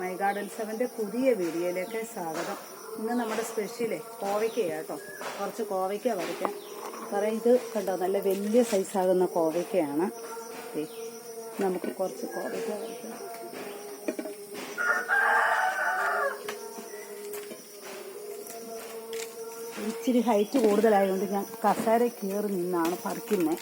My garden സെവന്റെ പുതിയ വീഡിയോയിലേക്ക് സ്വാഗതം. ഇന്ന് നമ്മുടെ സ്പെഷ്യലേ കോവയ്ക്കയാണ് കേട്ടോ. കുറച്ച് കോവയ്ക്ക വരയ്ക്കാം കാരണം ഇത് കണ്ടോ? നല്ല വലിയ സൈസാകുന്ന കോവയ്ക്കയാണ്. നമുക്ക് കുറച്ച് കോവയ്ക്ക വരയ്ക്കാം ഇച്ചിരി ഹൈറ്റ് കൂടുതലായതുകൊണ്ട് ഞാൻ കസേര കയറി നിന്നാണ് പറിക്കുന്നത്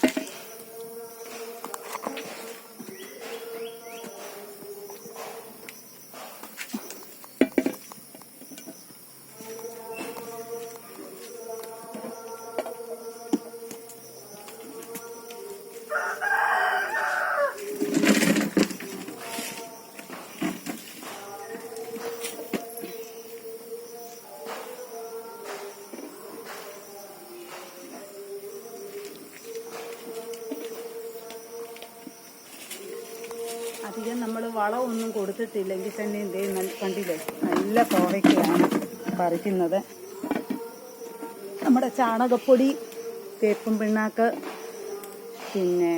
അധികം നമ്മൾ വളമൊന്നും കൊടുത്തിട്ടില്ലെങ്കിൽ തന്നെ എന്ത് കണ്ടില്ലേ? നല്ല തോവയ്ക്കാണ് പറിക്കുന്നത്. നമ്മുടെ ചാണകപ്പൊടി തേപ്പും പിണ്ണാക്ക് പിന്നെ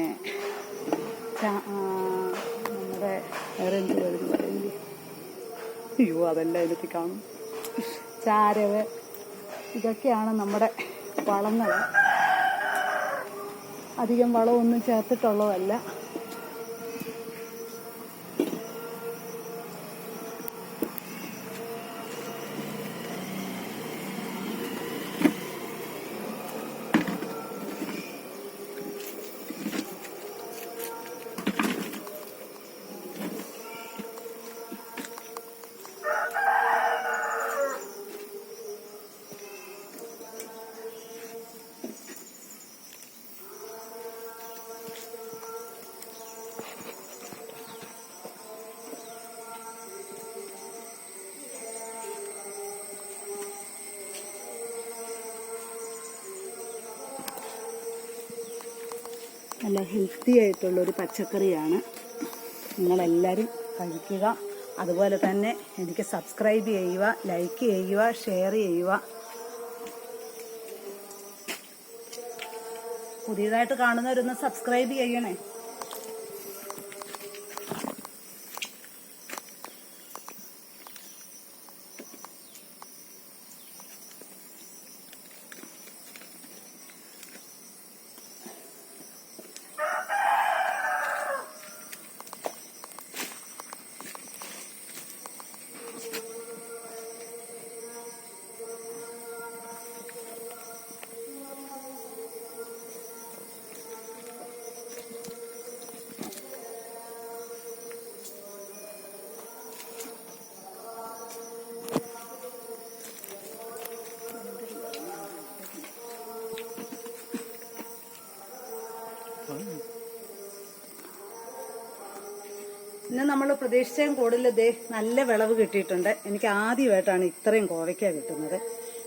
നമ്മുടെ വേറെ എന്ത് പറയുന്നത് അയ്യോ അതെല്ലാം എനിക്ക് കാണും. ചാരവ് ഇതൊക്കെയാണ് നമ്മുടെ വളങ്ങൾ. അധികം വളമൊന്നും ചേർത്തിട്ടുള്ളതല്ല. നല്ല ഹെൽത്തി ആയിട്ടുള്ള ഒരു പച്ചക്കറിയാണ്. നിങ്ങളെല്ലാവരും കഴിക്കുക. അതുപോലെ തന്നെ എനിക്ക് സബ്സ്ക്രൈബ് ചെയ്യുക ലൈക്ക് ചെയ്യുക ഷെയർ ചെയ്യുക. പുതിയതായിട്ട് കാണുന്നവരൊന്ന് സബ്സ്ക്രൈബ് ചെയ്യണേ. ഇന്ന് നമ്മൾ പ്രതീക്ഷിച്ചതും കൂടുതൽ ദേ നല്ല വിളവ് കിട്ടിയിട്ടുണ്ട്. എനിക്ക് ആദ്യമായിട്ടാണ് ഇത്രയും കോവയ്ക്ക കിട്ടുന്നത്.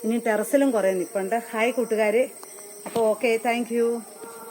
ഇനി ടെറസിലും കുറേ നിപ്പുണ്ട്. ഹായ് കൂട്ടുകാരെ. അപ്പോൾ ഓക്കെ താങ്ക്